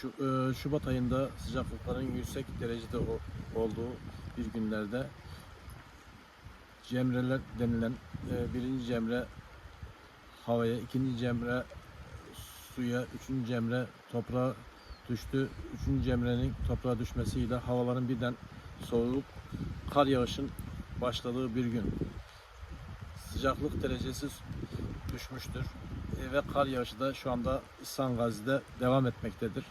Şu, e, Şubat ayında sıcaklıkların yüksek derecede o- olduğu bir günlerde cemreler denilen e, birinci cemre havaya, ikinci cemre suya, üçüncü cemre toprağa düştü. Üçüncü cemrenin toprağa düşmesiyle havaların birden soğuyup kar yağışın başladığı bir gün. Sıcaklık derecesi düşmüştür E, ve kar yağışı da şu anda İhsan devam etmektedir.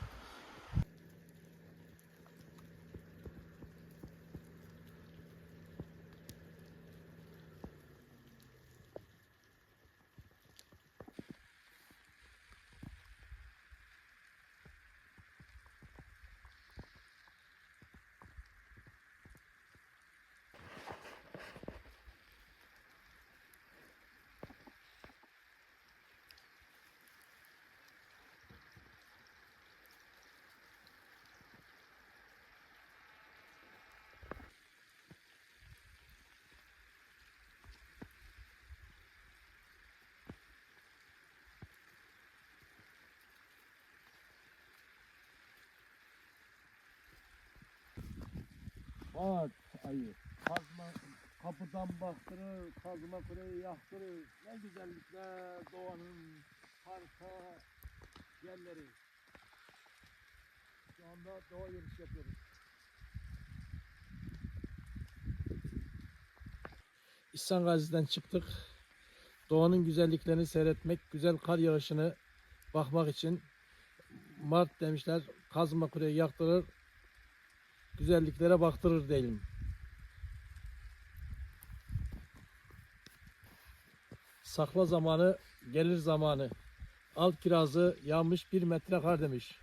Bak ayı. Kazma, kapıdan baktırır, kazma kuleyi yaktırır. Ne güzellikler doğanın harika yerleri. Şu anda doğa yürüyüş yapıyoruz. İhsan Gazi'den çıktık. Doğanın güzelliklerini seyretmek, güzel kar yağışını bakmak için Mart demişler kazma kuleyi yaktırır, güzelliklere baktırır diyelim. Sakla zamanı, gelir zamanı. Al kirazı yağmış bir metre kar demiş.